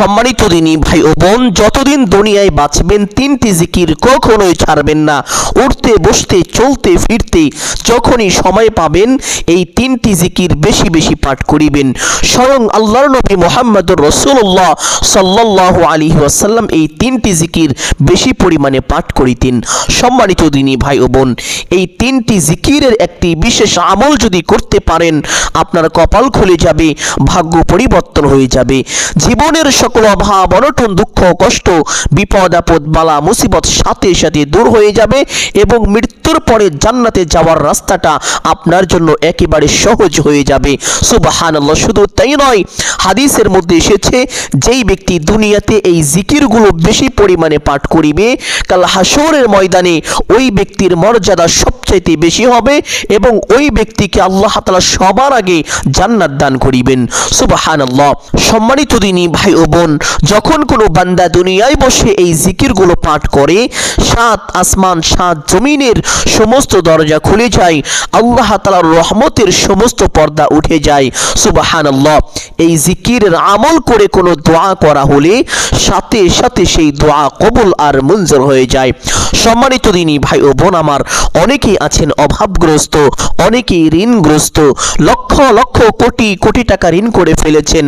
সম্মানিত দিনী ভাই ও বোন, যতদিন দুনিয়ায় বাঁচবেন, তিনটি জিকির কখনোই ছাড়বেন না। উঠতে, বসতে, চলতে, ফিরতে, যখনই সময় পাবেন, এই তিনটি জিকির বেশি বেশি পাঠ করিবেন। স্বয়ং আল্লাহর নবী মোহাম্মদুর রসুল্লাহ সাল্লাহ আলী ওয়াসাল্লাম এই তিনটি জিকির বেশি পরিমাণে পাঠ করিতেন। সম্মানিত দিনী ভাই ও বোন, এই তিনটি জিকিরের একটি বিশেষ আমল যদি করতে পারেন, আপনার কপাল খুলে যাবে, ভাগ্য পরিবর্তন হয়ে যাবে। জীবনের অভাব, অনটন দুঃখ, কষ্ট, বিপদ, আপদ, বালা, মুসিবত সাথে সাথে দূর হয়ে যাবে এবং মৃত্যুর পরে জান্নাতে যাওয়ার রাস্তাটা আপনার জন্য একেবারে সহজ হয়ে যাবে। সুবাহানাল্লাহ, শুধু তাই নয়, হাদিসের মধ্যে এসেছে, যেই ব্যক্তি দুনিয়াতে এই জিকিরগুলো বেশি পরিমাণে পাঠ করিবে, কাল হাসরের ময়দানে ওই ব্যক্তির মর্যাদা সবচাইতে বেশি হবে এবং ওই ব্যক্তিকে আল্লাহ তালা সবার আগে জান্নাত দান করিবেন। সুবহানাল্লাহ, সম্মানিত দিনী ভাই ও বোন যখন কোনো বান্দা দুনিয়ায় বসে এই জিকিরগুলো পাঠ করে, সাত আসমান, সাত জমিনের সমস্ত দরজা খুলে যায়, আল্লাহ তাআলার রহমতের সমস্ত পর্দা উঠে যায়। সুবহানাল্লাহ। এই জিকিরের আমল করে কোনো দোয়া করা হলে সাথে সাথে সেই দোয়া কবুল আর মঞ্জুর হয়ে যায়। সম্মানিত দিনী ভাই ও বোন আমার, অনেকেই আছেন অভাবগ্রস্ত, অনেকেই ঋণগ্রস্ত, লক্ষ লক্ষ কোটি কোটি টাকা ঋণ করে ফেলেছেন,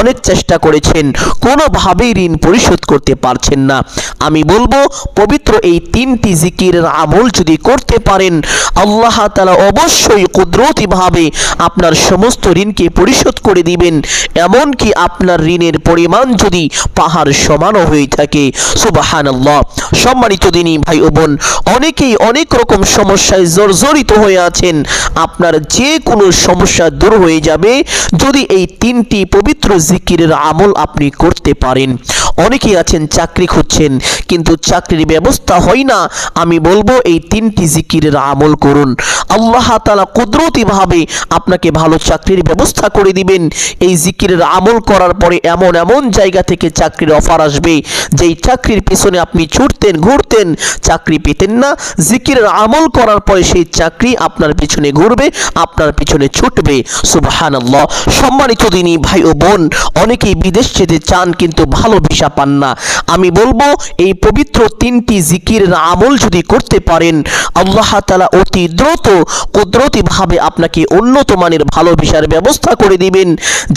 অনেক চেষ্টা করেছেন কোনোভাবেই ঋণ পরিশোধ করতে পারছেন না। আমি বলব, পবিত্র এই তিনটি জিকিরের আমল যদি করতে পারেন, আল্লাহ তাআলা অবশ্যই কুদরতিভাবে আপনার সমস্ত ঋণকে পরিশোধ করে দিবেন। এমনকি আপনার ঋণের পরিমাণ যদি পাহাড় সমানও হয়ে থাকে। সুবাহানাল্লাহ। সম্মানিত দিনী ভাই ও বোন, অনেকেই অনেক রকম সমস্যায় জর্জরিত হয়ে আছেন। আপনার যে কোনো সমস্যা দূর হয়ে যাবে। যদি এই তিনটি পবিত্র জিকিরের আমল আপনি করতে পারেন। অনেকেই আছেন, চাকরি খুঁজছেন, কিন্তু চাকরির ব্যবস্থা হয় না। আমি বলব, এই তিনটি জিকিরের আমল করুন। আল্লাহ তালা কুদরতিভাবে আপনাকে ভালো চাকরির ব্যবস্থা করে দিবেন। এই জিকিরের আমল করার পরে এমন এমন জায়গা থেকে চাকরির অফার আসবে, যেই চাকরির পিছনে আপনি ছুটতেন, ঘুরতেন, চাকরি পেতেন না। জিকিরের আমল করার পরে সেই চাকরি আপনার পিছনে ঘুরবে, আপনার পিছনে ছুটবে। সুবহানাল্লাহ। সম্মানিত দিনী ভাই ও বোন, অনেকেই বিদেশ যেতে চান কিন্তু ভালো ভিসা পান না। আমি বলব, এই পবিত্র তিনটি জিকির আমল যদি করতে পারেন, আল্লাহ তালা অতি দ্রুত, কুদরতিভাবে আপনাকে উন্নত মানের ভালো ভিসার ব্যবস্থা করে দিবেন,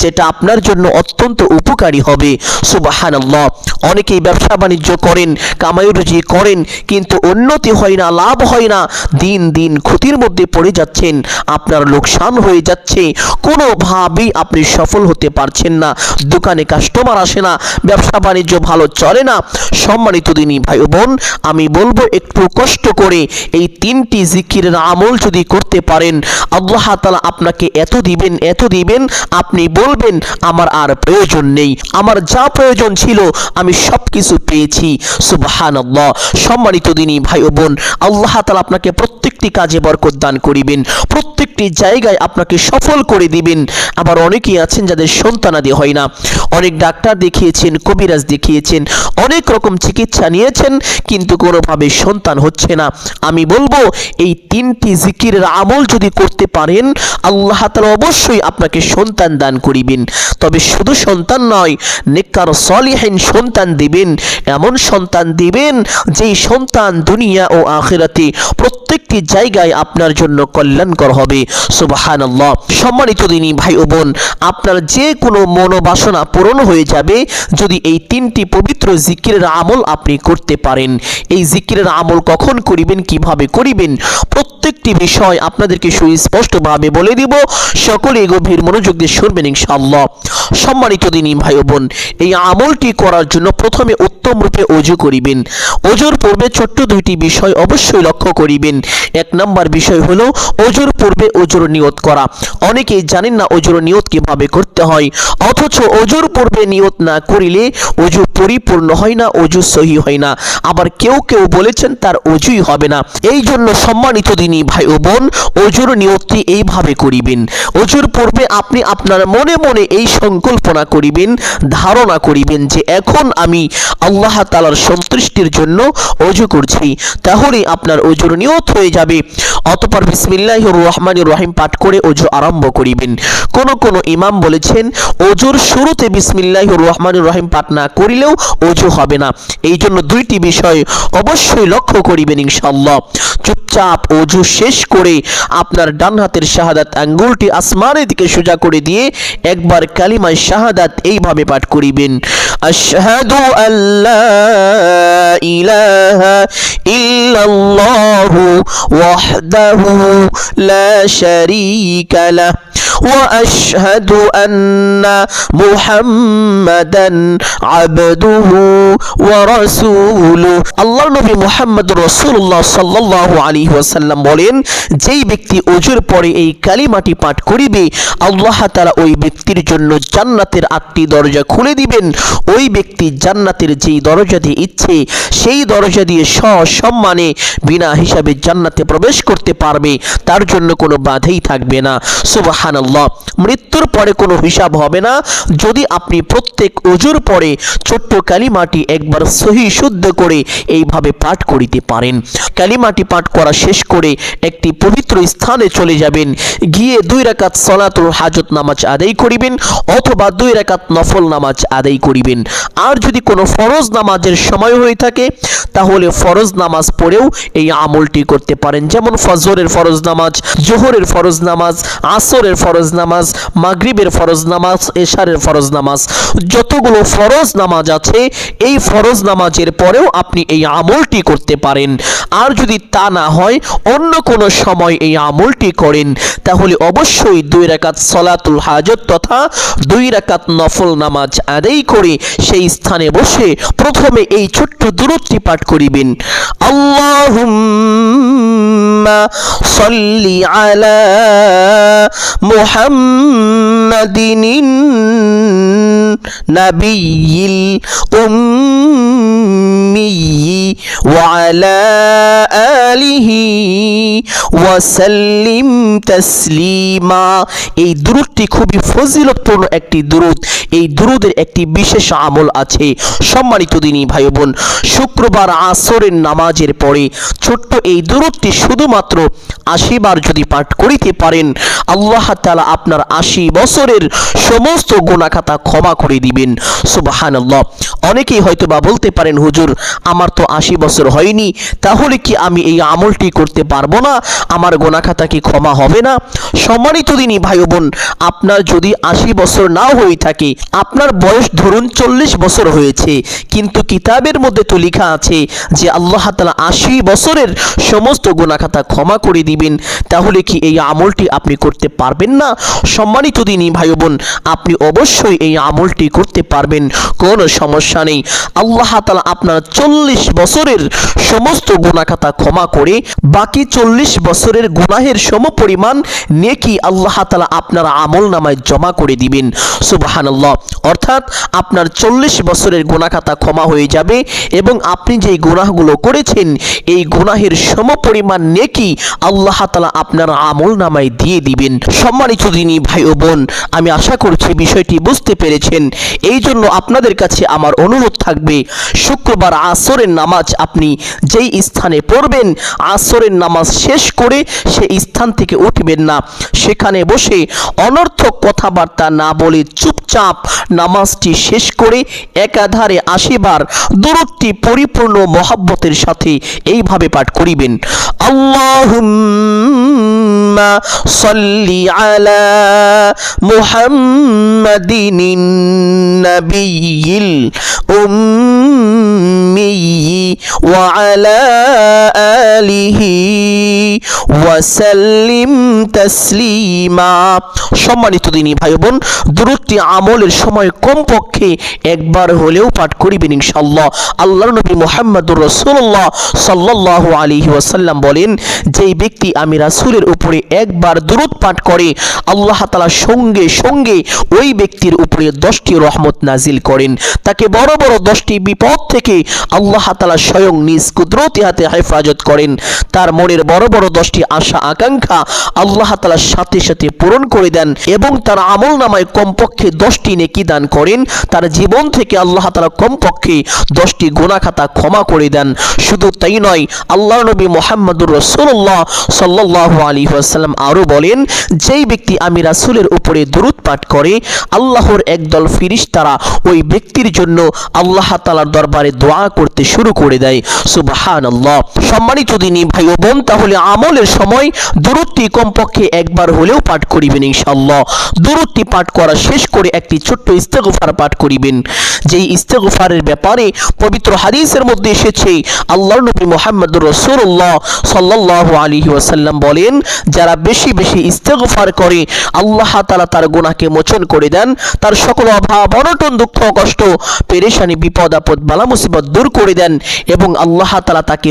যেটা আপনার জন্য অত্যন্ত উপকারী হবে। সুবহানাল্লাহ। অনেকেই ব্যবসা বাণিজ্য করেন, কামাই রুজি করেন, কিন্তু উন্নতি হয় না, লাভ হয় না। দিন দিন ক্ষতির মধ্যে পড়ে যাচ্ছেন, আপনার লোকসান হয়ে যাচ্ছে। কোনোভাবেই আপনি সফল হতে পারছেন না। দোকানে কাস্টমার আসে না, ব্যবসা বাণিজ্য ভালো চলে না। সম্মানিত দিনই ভাই বোন আমি বলব একটু কষ্ট করে এই তিনটি জিকিরের আমল যদি করতে পারেন, আল্লাহ তাআলা আপনাকে এত দিবেন এত দিবেন, আপনি বলবেন, আমার আর প্রয়োজন নেই। আমার যা প্রয়োজন ছিল, আমি সব কিছু পেয়েছি। সুবহানাল্লাহ। সম্মানিত দিনী ভাই ও বোন, আল্লাহ তাআলা আপনাকে প্রত্যেকটি কাজে বরকত দান করিবেন, প্রত্যেকটি জায়গায় আপনাকে সফল করে দিবেন। আবার অনেকেই আছেন যাদের সন্তানাদি হয় না। অনেক ডাক্তার দেখিয়েছেন, কবিরাজ দেখিয়েছেন, অনেক রকম চিকিৎসা নিয়েছেন, কিন্তু কোনোভাবে সন্তান হচ্ছে না। আমি বলব, এই তিনটি জিকিরের আমল যদি করতে পারেন, আল্লাহ তাআলা অবশ্যই আপনাকে সন্তান দান করিবেন। তবে শুধু সন্তান নয়, নেককার সলিহীন সন্তান দিবেন, এমন সন্তান দিবেন যেই সন্তান দুনিয়া ও আখিরাতে প্রত্যেকটি জায়গায় আপনার জন্য কল্যাণকর হবে। সুবহানাল্লাহ। সম্মানিত দিনী ভাই ও বোন, আপনার যে কোনো মনোবাসনা পূরণ হয়ে যাবে যদি এই তিনটি পবিত্র জিকিরের আমল আপনি করতে পারেন। এই জিকিরের আমল কখন করিবেন, কীভাবে করিবেন, প্রত্যেকটি বিষয় আপনাদেরকে সুস্পষ্টভাবে বলে দিব। সকলে গভীর মনোযোগ দিয়ে শুনবেন ইনশাআল্লাহ। সম্মানিত দিনী ভাই বোন, এই আমলটি করার জন্য প্রথমে উত্তম রূপে অজু করিবেন। অজুর পূর্বে ছোট্ট দুইটি বিষয় অবশ্যই লক্ষ্য করিবেন। এক নম্বর বিষয় হলো অজুর পূর্বে অজুর নিয়ত করা। অনেকেই জানেন না অজুর নিয়ত কীভাবে করতে হয়, অথচ অজুর পূর্বে নিয়ত না করিলে অজু পরিপূর্ণ হয় না, অজু সহি হয় না। আবার কেউ কেউ বলেছেন তার অজুই হবে না। এই জন্য সম্মানিত দিনী ভাই ও বোন, অজুর নিয়তটি এইভাবে করিবেন। অজুর পূর্বে আপনি আপনার মনে মনে এই সংকল্প সংকল্পনা করিবেন, ধারণা করিবেন যে এখন আমি আল্লাহ তালার সন্তুষ্টির জন্য অজু করছি। তাহলে আপনার অজুর নিয়ত হয়ে যাবে। অতপর বিসমিল্লাহ রহমান রহিম পাঠ করে অজু আরম্ভ করিবেন। কোন কোন ইমাম বলেছেন অজুর শুরুতে বিসমিল্লাহ রহমান রহিম পাঠ না করিলেও অজু হবে না। এই জন্য দুইটি বিষয় অবশ্যই লক্ষ্য করিবেন ইনশাল্লাহ চুপচাপ অজু শেষ করে আপনার ডান হাতের শাহাদাত আঙ্গুলটি আসমানের দিকে সোজা করে দিয়ে একবার কালিমায় শাহাদাত এইভাবে পাঠ করিবেন। আশহাদু আল্লাহ ইলাহা ইল্লাল্লাহু ওয়াহদাহু লা শারীকা লাহ। واشهد ان محمدا عبده ورسوله আল্লাহ নবী মুহাম্মদ রাসূলুল্লাহ সাল্লাল্লাহু আলাইহি ওয়াসাল্লাম বলেন যেই ব্যক্তি অজুর পরে এই কালিমাটি পাঠ করিবে আল্লাহ তাআলা ওই ব্যক্তির জন্য জান্নাতের আটটি দরজা খুলে দিবেন ওই ব্যক্তি জান্নাতের যেই দরজা দিয়ে ইচ্ছে সেই দরজা দিয়ে সসম্মানে বিনা হিসাবে জান্নাতে প্রবেশ করতে পারবে তার জন্য কোনো বাধাই থাকবে না সুবহানাল্লাহ মৃত্যুর পরে কোনো হিসাব হবে না। যদি আপনি প্রত্যেক অজুর পরে ছোট্ট কালিমাটি একবার সহি শুদ্ধ করে এইভাবে পাঠ করিতে পারেন। কালিমাটি পাঠ করা শেষ করে একটি পবিত্র স্থানে চলে যাবেন। গিয়ে দুই রাকাত সলাতুল হাজত নামাজ আদায় করিবেন অথবা দুই রাকাত নফল নামাজ আদায় করিবেন। আর যদি কোনো ফরজ নামাজের সময় হয়ে থাকে, তাহলে ফরজ নামাজ পড়েও এই আমলটি করতে পারেন। যেমন ফজরের ফরজ নামাজ, জোহরের ফরজ নামাজ, আসরের ফরজ নামাজ, মাগরিবের ফরজ নামাজ, এশারের ফরজ নামাজ, যতগুলো ফরজ নামাজ আছে, এই ফরজ নামাজের পরেও আপনি এই আমলটি করতে পারেন। আর যদি তা না হয়, অন্য কোনো সময় এই আমলটি করেন। তাহলে অবশ্যই দুই রাকাত সলাতুল হাজত তথা দুই রাকাত নফল নামাজ আদায় করে সেই স্থানে বসে প্রথমে এই ছোট্ট দূরত্বটি পাঠ করিবেন। আল্লাহুম্মা সল্লি আলা محمد النبي الأمي وعلى آله আলিহি ওয়াসাল্লিম তাসলিমা। এই দুরুদটি খুবই ফজিলতপূর্ণ একটি দুরুদ। এই দুরুদের একটি বিশেষ আমল আছে। সম্মানিত দিনী ভাই বোন শুক্রবার আসরের নামাজের পরে ছোট্ট এই দুরুদটি শুধুমাত্র যদি পাঠ করিতে পারেন, আল্লাহ তালা আপনার আশি বছরের সমস্ত গোনাখাতা ক্ষমা করে দিবেন। সুবাহান আল্লাহ অনেকেই হয়তো বা বলতে পারেন, হুজুর, আমার তো আশি বছর হয়নি, তাহলে কি আমি এই আমলটি করতে পারব না, আমার গোনাখাতা কি ক্ষমা হবে না? সম্মানিত দিনই ভাই বোন আপনার যদি আশি বছর নাও হয়ে থাকে, আপনার বয়স ধরুন চল্লিশ বছর হয়েছে, কিন্তু কিতাবের মধ্যে তো লেখা আছে যে আল্লাহ তালা আশি বছরের সমস্ত গোনাখাতা ক্ষমা করে দিবেন, তাহলে কি এই আমলটি আপনি করতে পারবেন না? সম্মানিত দিনই ভাই বোন আপনি অবশ্যই এই আমলটি করতে পারবেন, কোনো সমস্যা নেই। আল্লাহ তালা আপনার চল্লিশ বছরের সমস্ত গুণাখাতা ক্ষমা করে বাকি চল্লিশ বছরের গুনাহের সম পরিমাণ নেকি আল্লাহ তালা আপনার আমল নামায় জমা করে দিবেন। সুবাহানাল্লাহ। অর্থাৎ আপনার চল্লিশ বছরের গুণাখাতা ক্ষমা হয়ে যাবে এবং আপনি যেই গুনাহগুলো করেছেন, এই গুনাহের সম পরিমাণ নেকি আল্লাহ তালা আপনার আমল নামায় দিয়ে দিবেন। সম্মানিত দিনী ভাই ও বোন, আমি আশা করছি বিষয়টি বুঝতে পেরেছেন। এই জন্য আপনাদের কাছে আমার অনুরোধ থাকবে, শুক্রবার আসরের নামাজ আপনি যেই স্থানে পড়বেন আসরের নামাজ শেষ করে সে স্থান থেকে উঠবেন না। সেখানে বসে অনর্থক কথাবার্তা না বলে চুপচাপ নামাজটি শেষ করে একাধারে আসিবার দূরত্বটি পরিপূর্ণ মহাব্বতের সাথে এইভাবে পাঠ করিবেন। আল্লাহুম্মা সল্লি আলা মুহাম্মাদিন নাবিয়িল উম্মি আলিহি ওয়াসাল্লিম তাসলিমা। সম্মানিত দিনী ভাই বোন দূরটি আমলের সময় কমপক্ষে একবার হলেও পাঠ করিবেন ইনশাল্লাহ আল্লাহ নবী মোহাম্মদুর রসুল্লাহ সাল্লাহ আলিহি ওয়াসাল্লাম বলেন, যেই ব্যক্তি আমি রাসুলের উপরে একবার দূরত পাঠ করে, আল্লাহ তালা সঙ্গে সঙ্গে ওই ব্যক্তির উপরে দশটি রহমত নাজিল করেন। তাকে বড় বড় দশটি বিপদ থেকে আল্লাহ তালা স্বয়ং নিজ কুদরতি হাতে হেফাজত করেন। করেন তার মনের বড় বড় দশটি আশা, আকাঙ্ক্ষা আল্লাহ তালার সাথে সাথে পূরণ করে দেন এবং তার আমল নামায় কমপক্ষে দশটি নেকি দান করেন। তার জীবন থেকে আল্লাহ তালা কমপক্ষে দশটি গুণাখাতা ক্ষমা করে দেন। শুধু তাই নয় আল্লাহ নবী মোহাম্মদুর রসুল্লাহ সাল্লাহ আলী আসাল্লাম আরও বলেন, যেই ব্যক্তি আমি রাসুলের উপরে দরুদ পাঠ করে, আল্লাহর একদল ফিরিস তারা ওই ব্যক্তির জন্য আল্লাহ তালার দরবারে দোয়া করতে শুরু করে দেয়। সুবাহান আল্লাহ সম্মানিত দিনী ভাই ও বোন, তাহলে আমলের সময় দূরত্বটি কমপক্ষে একবার হলেও পাঠ করিবেন ইনশাল্লাহ দূরত্বটি পাঠ করা শেষ করে একটি ছোট্ট ইস্তেগফার পাঠ করিবেন। যেই ইস্তেগফারের ব্যাপারে পবিত্র হাদিসের মধ্যে এসেছে আল্লাহ নবী মোহাম্মদ রসুল্লাহ সাল্লাহ আলী ওয়াসাল্লাম বলেন, যারা বেশি বেশি ইস্তেগফার করে, আল্লাহ তালা তার গুনাহকে মোচন করে দেন। তার সকল অভাব, অনটন, দুঃখ, কষ্ট, পেরেশানি, বিপদ, আপদ, বালা, মুসিবত দূর করে দেন এবং আল্লাহ তালা তাকে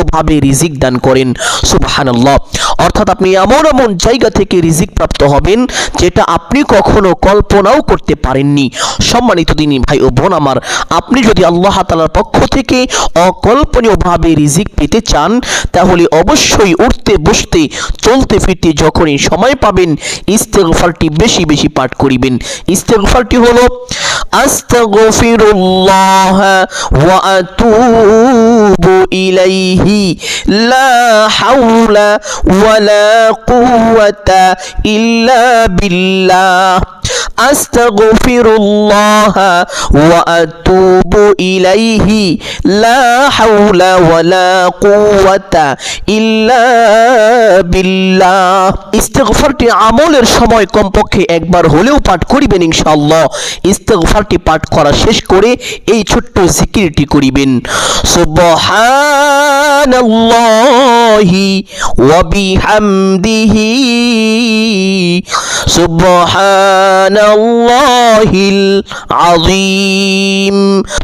অকল্পনীয়ভাবে রিজিক দান করেন। সুবহানাল্লাহ। অর্থাৎ আপনি এমন এমন জায়গা থেকে রিজিক প্রাপ্ত হবেন, যেটা আপনি কখনো কল্পনাও করতে পারেননি। সম্মানিত দিনী ভাই ও বোন আমার, আপনি যদি আল্লাহ তালার পক্ষ থেকে অকল্পনীয়ভাবে রিজিক পেতে চান, তাহলে অবশ্যই উঠতে বসতে, চলতে ফিরতে যখনই সময় পাবেন, ইস্তেগফারটি বেশি বেশি পাঠ করিবেন। ইস্তেগফারটি হলো, আস্তাগফিরুল্লাহ ওয়া আতুবু أتوب إليه لا حول ولا قوة إلا بالله. أستغفر الله وأتوب إليه لا حول ولا قوة إلا بالله ইস্তেগফারটি আমলের সময় কমপক্ষে একবার হলেও পাঠ করিবেন ইনশাআল্লাহ ইস্তেগফারটি পাঠ করা শেষ করে এই ছোট্ট জিকিরটি করিবেন সুবহানাল্লাহি ওয়া বিহামদিহি সুবহানাল্লাহিল আযীম।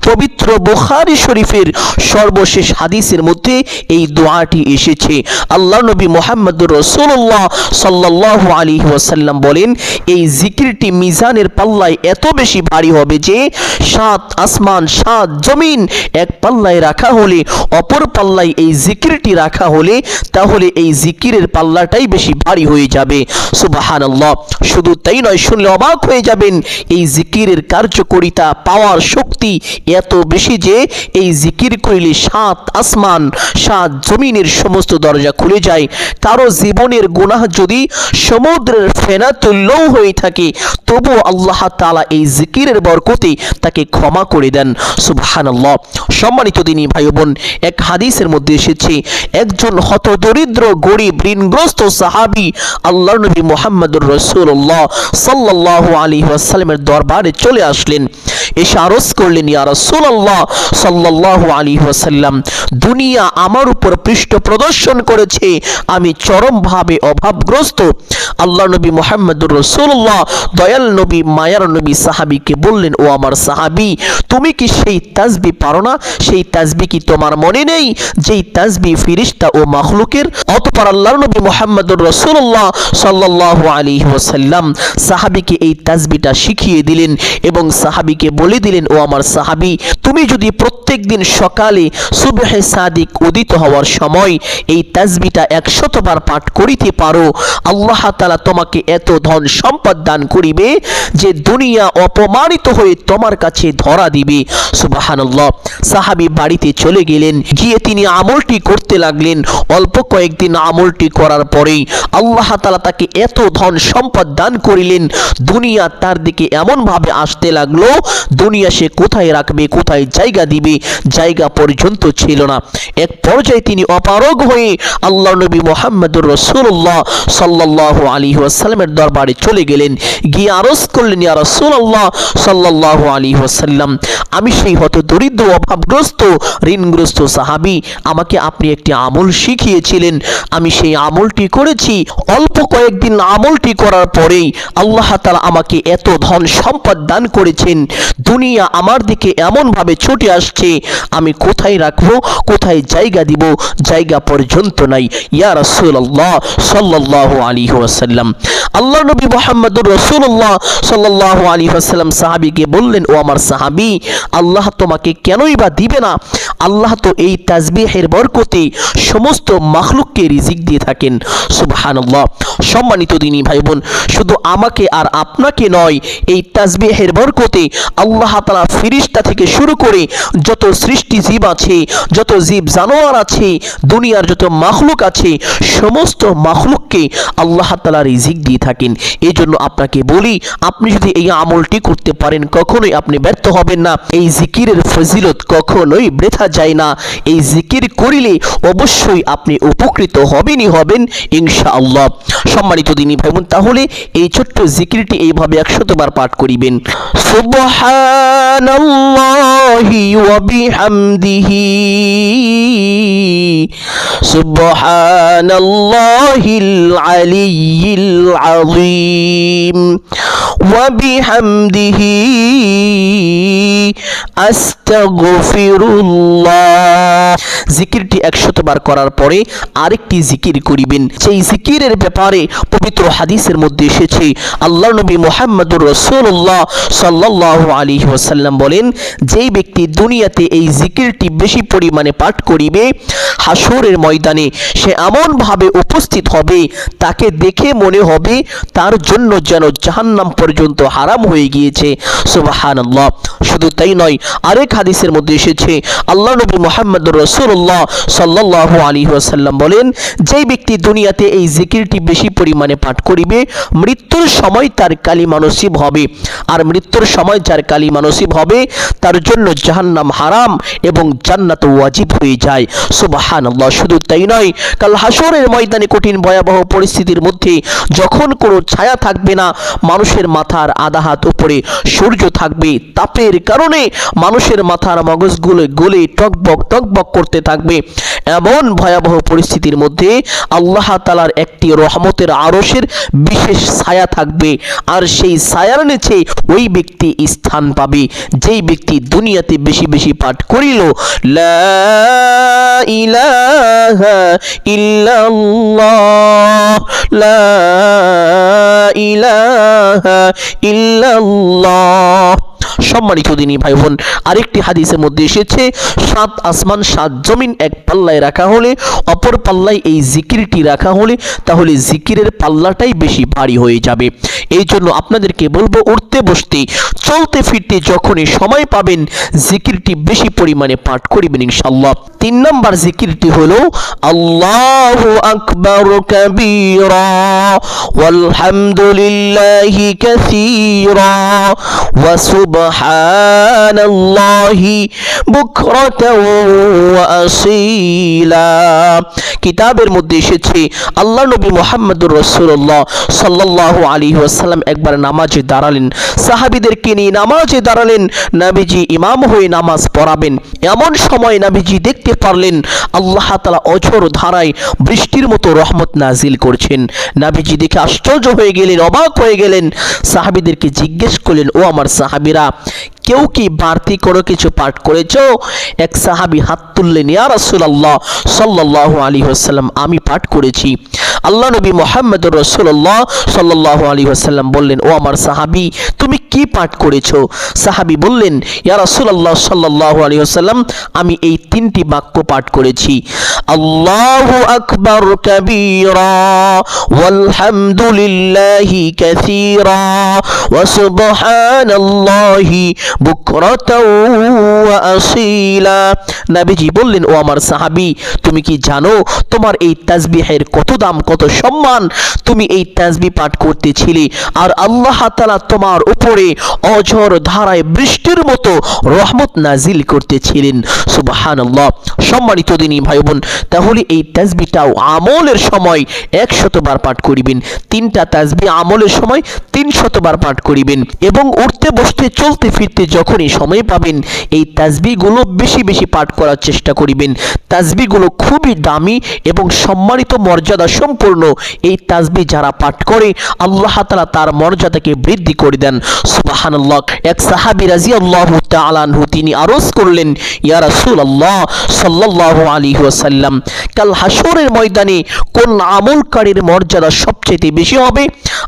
পবিত্র বুখারী শরীফের সর্বশেষ হাদিসের মধ্যে এই দোয়াটি এসেছে। আল্লাহ নবী মুহাম্মদুর রাসূলুল্লাহ সাল্লাল্লাহু আলাইহি ওয়াসাল্লাম বলেন, এই জিকিরটি মিজানের পাল্লায় এত বেশি ভারী হবে যে সাত আসমান, সাত জমিন এক পাল্লায় রাখা হলে, অপর পাল্লায় এই জিকিরটি রাখা হলে তাহলে এই জিকিরের পাল্লাটাই বেশি ভারী হয়ে যাবে। সুবহানাল্লাহ। শুধু তাই নয়, শুনলে অবাক হয়ে যাবেন। এই জিকিরের কার্যকরিতা পাওয়ার শক্তি এত বেশি যে এই জিকির করিলে সাত আসমান, সাত জমিনের সমস্ত দরজা খুলে যায়। কারও জীবনের গুনাহ যদি সমুদ্রের ফেনা তুল্যও হয়ে থাকে, তবুও আল্লাহ তাআলা এই জিকিরের বরকতে তাকে ক্ষমা করে দেন। সুবহানাল্লাহ। সম্মানিত দিনী ভাই বোন এক হাদিসের মধ্যে এসেছে, একজন হতদরিদ্র, গরিব, ঋণগ্রস্ত সাহাবী আল্লাহ নবী মুহাম্মদুর রাসূলুল্লাহ সাল্লাল্লাহু আলাইহি ওয়াসাল্লামের দরবারে চলে আসলেন। এসে আরজ করলেন, ইয়া রাসূলুল্লাহ সাল্লাল্লাহু আলাইহি ওয়াসাল্লাম, দুনিয়া আমার উপর পৃষ্ঠ প্রদর্শন করেছে। আমি চরমভাবে অভাবগ্রস্ত। আল্লাহ নবী মুহাম্মদুর রাসূলুল্লাহ, দয়াল নবী, মায়ার নবী সাহাবীকে বললেন, ও আমার সাহাবী, তুমি কি সেই তাসবি পারো না? সেই তাসবি কি তোমার মনে নেই? যেই তাসবি ফিরিস্তা ও মাখলুকের, অতপর আল্লাহর নবী মুহাম্মদুর রাসূলুল্লাহ সাল্লাল্লাহু আলাইহি ওয়াসাল্লাম, সাহাবীকে এই তাসবিটা শিখিয়ে দিলেন এবং সাহাবীকে বলে দিলেন, ও আমার সাহাবী, তুমি যদি প্রত্যেক দিন সকালে সুবহে সাদিক উদিত হওয়ার সময় এই তাসবিটা একশতবার পাঠ করিতে পারো, আল্লাহ তাআলা তোমাকে এত ধন সম্পদ দান করিবে যে দুনিয়া অপমানিত হয়ে তোমার কাছে ধরা দিবে। সুবহানাল্লাহ। সাহাবী বাড়িতে চলে গেলেন, গিয়ে তিনি আমলটি করতে লাগলেন। অল্প কয়েকদিন আমলটি করার পরেই আল্লাহ তাআলা তাকে এত ধন সম্পদ দান করিলেন, দুনিয়া তার দিকে এমনভাবে আসতে লাগল, দুনিয়া সে কোথায় রাখবে, কোথায় জায়গা দিবে, জায়গা পর্যন্ত ছিল না। এক পর্যায়ে তিনি অপারগ হয়ে আল্লাহ নবী মোহাম্মদুর রসুল্লাহ সাল্লাহ আলী ওয়াসাল্লামের দরবারে চলে গেলেন। গিয়ে আরজ করলেন, ইয়া রসুল্লাহ সাল্লাহ আলী ওয়াসাল্লাম, আমি সেই হত দরিদ্র অভাবগ্রস্ত, ঋণগ্রস্ত সাহাবি, আমাকে আপনি একটি আমল শিখিয়েছিলেন। আমি সেই আমলটি করেছি। অল্প কয়েকদিন আমলটি করার পরেই আল্লাহ তালা আমাকে এত ধন সম্পদ দান করেছেন। দুনিয়া আমার দিকে এমনভাবে ছুটে আসছে, আমি কোথায় রাখব, কোথায় জায়গা দিব? জায়গা পর্যন্ত নাই। ইয়া রাসূলুল্লাহ সাল্লাল্লাহু আলাইহি ওয়াসাল্লাম। আল্লাহ নবী মুহাম্মদুর রাসূলুল্লাহ সাল্লাল্লাহু আলাইহি ওয়াসাল্লাম সাহাবীকে বললেন, ও আমার সাহাবী, আল্লাহ তোমাকে কেনই বা দিবে না? আল্লাহ তো এই তাজবিহের বরকতে সমস্ত মাখলুককে রিজিক দিয়ে থাকেন। সুবহানাল্লাহ। সম্মানিত দিনী ভাই বোন শুধু আমাকে আর আপনাকে নয়, এই তাজবিহের বরকতে আল্লাহ তাআলা ফিরিস্তা থেকে শুরু করে যত সৃষ্টি জীব আছে, যত জীব জানোয়ার আছে, দুনিয়ার যত মাখলুক আছে, সমস্ত মাখলুককে আল্লাহ তালা রিজিক দিয়ে থাকেন। এই জন্য আপনাকে বলি, আপনি যদি এই আমলটি করতে পারেন, কখনোই আপনি ব্যর্থ হবেন না। এই জিকিরের ফজিলত কখনোই বৃথা যায় না। এই জিকির করিলে অবশ্যই আপনি উপকৃত হবেনই হবেন ইনশাআল্লাহ। সম্মানিত দিনী ভাই বোন তাহলে এই ছোট্ট জিকিরটি এইভাবে একশতবার পাঠ করিবেন। সুবহানাল্লাহি ওয়া বিহামদিহি। সুবহানাল্লাহিল আলিয়্যিল আযীম। ওয়া বিহামদিহি আস্তাগফিরুল্লাহ জিকিরটি একশতবার করার পরে আরেকটি জিকির করিবেন। সেই জিকিরের ব্যাপারে পবিত্র হাদিসের মধ্যে এসেছে আল্লাহ নবী মোহাম্মদুর রসুল্লাহ সাল্লাহ আলী ওয়াসাল্লাম বলেন, যেই ব্যক্তি দুনিয়াতে এই জিকিরটি বেশি পরিমাণে পাঠ করিবে হাসরের ময়দানে সে এমনভাবে উপস্থিত হবে, তাকে দেখে মনে হবে তার জন্য যেন জাহান্নাম পর্যন্ত হারাম হয়ে গিয়েছে। সুবাহানাল্লাহ। শুধু তাই নয়, আরেক হাদিসের মধ্যে এসেছে আল্লাহ নবী মোহাম্মদ রসুল্লাহ সাল্লাহ আলী ওয়াসাল্লাম বলেন, যেই ব্যক্তি দুনিয়াতে এই জিকিরটি বেশি পরিমাণে পাঠ করিবে, মৃত্যুর সময় তার কালী মানসিব হবে। আর মৃত্যুর সময় যার কালী মানসিব হবে তার জন্য জাহান্নাম হারাম এবং জান্নাত ওয়াজিব হয়ে যায়। সুবাহানাল্লাহ, শুধু তাই নয়, কাল হাসরের ময়দানে কঠিন ভয়াবহ পরিস্থিতির মধ্যে যখন কোনো ছায়া থাকবে না, মানুষের মাথার আধা হাত উপরে সূর্য থাকবে। তাপের কারণে মানুষের মাথার মগজগুলো গলে টকবক টকবক করতে থাকবে। এমন ভয়াবহ পরিস্থিতির মধ্যে আল্লাহ তালার একটি রহমতের আরসের বিশেষ ছায়া থাকবে। আর সেই ছায়ার নিচে ওই ব্যক্তি স্থান পাবে। যেই ব্যক্তি দুনিয়াতে বেশি বেশি পাঠ করিল ইলাহা ইল্লাল্লাহ লা ইলাহা ইল্লাল্লাহ। সম্মানিত দিনী ভাই বোন আরেকটি হাদিসের মধ্যে এসেছে, সাত আসমান, সাত জমিন, এক পাল্লায় রাখা হলে, অপর পাল্লায় এই জিকিরটি রাখা হলে, তাহলে জিকিরের পাল্লাটাই বেশি ভারী হয়ে যাবে। এই জন্য আপনাদেরকে বলব, উঠতে বসতে, চলতে ফিরতে যখনই সময় পাবেন, জিকিরটি বেশি পরিমাণে পাঠ করিবেন ইনশাল্লাহ তিন নম্বর জিকিরটি হলো, আল্লাহ আকবর কবীরা সুবহানাল্লাহি বুকরাতাও ওয়া আসীলা। কিতাবের মধ্যে এসেছে, আল্লাহ নবী মোহাম্মদুর রসুল্লাহ সাল্লাহ আলী ওয়াসাল্লাম একবার নামাজে দাঁড়ালেন। সাহাবিদেরকে নিয়ে নামাজে দাঁড়ালেন, নাবিজি ইমাম হয়ে নামাজ পড়াবেন। এমন সময় নাবিজি দেখতে পারলেন, আল্লাহ তালা অঝর ধারায় বৃষ্টির মতো রহমত নাজিল করছেন। নাবিজি দেখে আশ্চর্য হয়ে গেলেন, অবাক হয়ে গেলেন। সাহাবিদেরকে জিজ্ঞেস করলেন, ও আমার সাহাবিরা কেউ কি বাড়তি কোনো কিছু পাঠ করেছ? এক সাহাবি হাত তুললেন, ইয়া রাসূলুল্লাহ, সাল্লাল্লাহু আলাইহি ওয়াসাল্লাম, আমি পাঠ করেছি। আল্লাহ নবী মোহাম্মদ রসুল্লাহ সাল্লাহ আলী ওয়াসাল্লাম বললেন, ও আমার সাহাবি, তুমি কি পাঠ করেছ? সাহাবি বললেন, ইয়া রাসূলুল্লাহ, সাল্লাল্লাহু আলাইহি ওয়াসাল্লাম, আমি এই তিনটি বাক্য পাঠ করেছি। আল্লাহু আকবর কাবীরা ওয়া সুবহানাল্লাহি বুকরাতাও ওয়া আসীলা। নবীজি বললেন, ও আমার সাহাবী, তুমি কি জানো তোমার এই তাসবিহের কত দাম, কত সম্মান? তুমি এই তাসবিহ পাঠ করতেছিলে আর আল্লাহ তাআলা তোমার উপরে অঝর ধারায় বৃষ্টির মতো রহমত নাজিল করতেছিলেন। সুবহানাল্লাহ। সম্মানিত দিনী ভাই বোন তাহলে এই তাসবিটাও আমলের সময় একশতবার পাঠ করিবেন। তিনটা তাসবি আমলের সময় তিনশতবার পাঠ করিবেন এবং উঠতে বসতে চলতে ফিরতে যখনই সময় পাবেন, এই তাসবিগুলো বেশি বেশি পাঠ করার চেষ্টা করিবেন। তাসবিগুলো খুবই দামি এবং সম্মানিত মর্যাদা সম্পূর্ণ। এই তাসবি যারা পাঠ করে, আল্লাহ তাআলা তার মর্যাদাকে বৃদ্ধি করে দেন। সুবহানাল্লাহ, এক সাহাবী রাদিয়াল্লাহু তাআলা আনহু, তিনি আরজ করলেন, ইয়া রাসূলুল্লাহ সাল্লাল্লাহু আলাইহি ওয়াসাল্লাম, কাল হাসরের ময়দানে কোন আমলকারীর মর্যাদা সবচেয়ে বেশি হবে?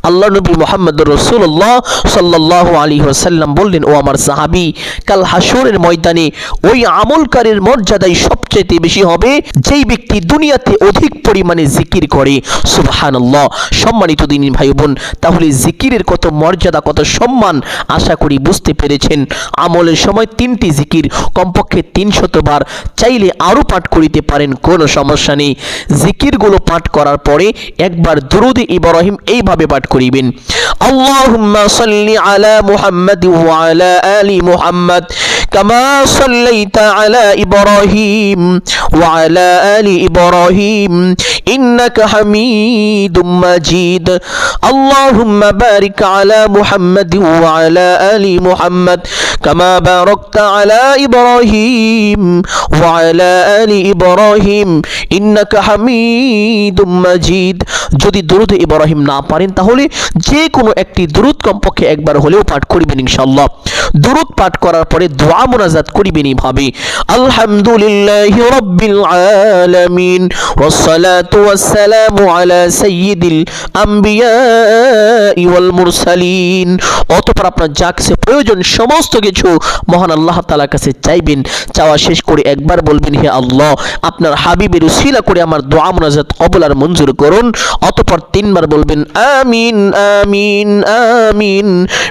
আল্লাহ নবী মুহাম্মদ রাসূলুল্লাহ সাল্লাল্লাহু আলাইহি ওয়াসাল্লাম বললেন, ও আমার সাহাবী, কাল হাসরের ময়দানে ওই আমলকারীর মর্যাদাই সবচেয়ে বেশি হবে, যেই ব্যক্তি দুনিয়াতে অধিক পরিমাণে জিকির করে। সুবহানাল্লাহ। সম্মানিত দিনী ভাই বোন তাহলে জিকিরের কত মর্যাদা, কত সম্মান আশা করি বুঝতে পেরেছেন। আমলের সময় তিনটি জিকির, কমপক্ষে তিনশত বার। চাইলে আরও পাঠ করিতে পারেন, কোনো সমস্যা নেই। জিকিরগুলো পাঠ করার পরে একবার দুরুদ ইব্রাহিম এইভাবে পাঠ করিবেন। সাল্লি আলা মুহাম্মাদ ওয়া সাল্লাইতা আলা ইব্রাহিম ওয়া আলা আলি ইব্রাহিম ইন্নাকা হামিদুম মাজিদ। আল্লাহুম্মা বারিক আলা মুহাম্মাদ ওয়া আলা আলি মুহাম্মাদ কামা বারাকতা আলা ইব্রাহিম ওয়া আলা আলি ইব্রাহিম ইন্নাকা হামিদুম মাজিদ। যদি দুরুদ ইব্রাহিম না পারেন তাহলে যে কোনো একটি দুরুদ কমপক্ষে একবার হলেও পাঠ করিবেন ইনশাআল্লাহ। দুরুদ পাঠ করার পরে দোয়া মোনাজাত করিবেন এইভাবে আলহামদুলিল্লাহি রাব্বিল আলামিন والصلاة والسلام على سيد الأنبياء والمرسلين অতঃপর আপনার যা কিছু প্রয়োজন সমস্ত কিছু মহান আল্লাহ তাআলার কাছে চাইবেন চাওয়া শেষ করে একবার বলবেন হে আল্লাহ আপনার হাবিবের উসিলা করে আমার দোয়া মোনাজাত কবুল আর মঞ্জুর করুন অতঃপর তিনবার বলবেন আমিন আমিন আমিন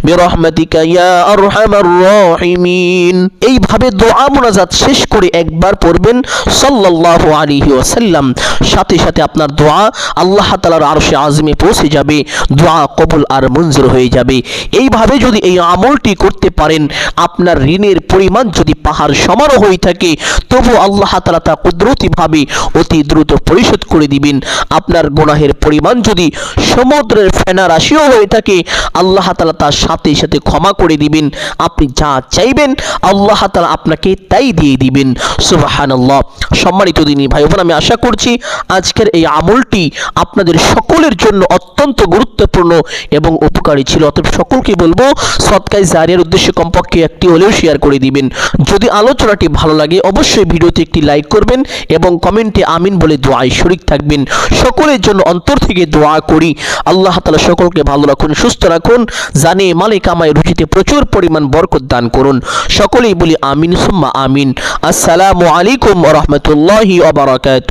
বিরহমাতিকা ইয়া এইভাবে দোয়া মোনাজাত শেষ করে একবার পড়বেন সাল্লাল্লাহু আলাইহি ওয়াসাল্লাম। সাথে সাথে আপনার দোয়া আল্লাহ তাআলার আরশে আজমে পৌঁছে যাবে, দোয়া কবুল আর মঞ্জুর হয়ে যাবে। এইভাবে যদি এই আমলটি করতে পারেন, আপনার ঋণের পরিমাণ যদি পাহাড় সমারো হয়ে থাকে, তবু আল্লাহ তাআলা তা কুদরতিভাবে অতি দ্রুত পরিশোধ করে দিবেন। আপনার গুনাহের পরিমাণ যদি সমুদ্রের ফেনা রাশিও হয়ে থাকে, আল্লাহ তাআলা তার সাথে সাথে ক্ষমা করে দিবেন। আপনি যা চাইবেন আল্লাহ তালা আপনাকে তাই দিয়ে দিবেন। সুবহানাল্লাহ। সম্মানিত দিনী ভাই বোন আমি আশা করছি আজকের এই আমলটি আপনাদের সকলের জন্য অত্যন্ত গুরুত্বপূর্ণ এবং উপকারী ছিল। অতএব সকলকে বলব সৎকাই জারিয়ার উদ্দেশ্যে কমপক্ষে একটি হলেও শেয়ার করে দিবেন। যদি আলোচনাটি ভালো লাগে, অবশ্যই ভিডিওতে একটি লাইক করবেন এবং কমেন্টে আমিন বলে দোয়ায় শরিক থাকবেন। সকলের জন্য অন্তর থেকে দোয়া করি। আল্লাহ তালা সকলকে ভালো রাখুন, সুস্থ রাখুন। জানে মালিক আমায় রুচিতে প্রচুর পরিমাণ বরকত দান করুন। সকলেই বলি আমিন সুম্মা আমিন। আসসালামু আলাইকুম রহমতুল্লাহি অবরাকাত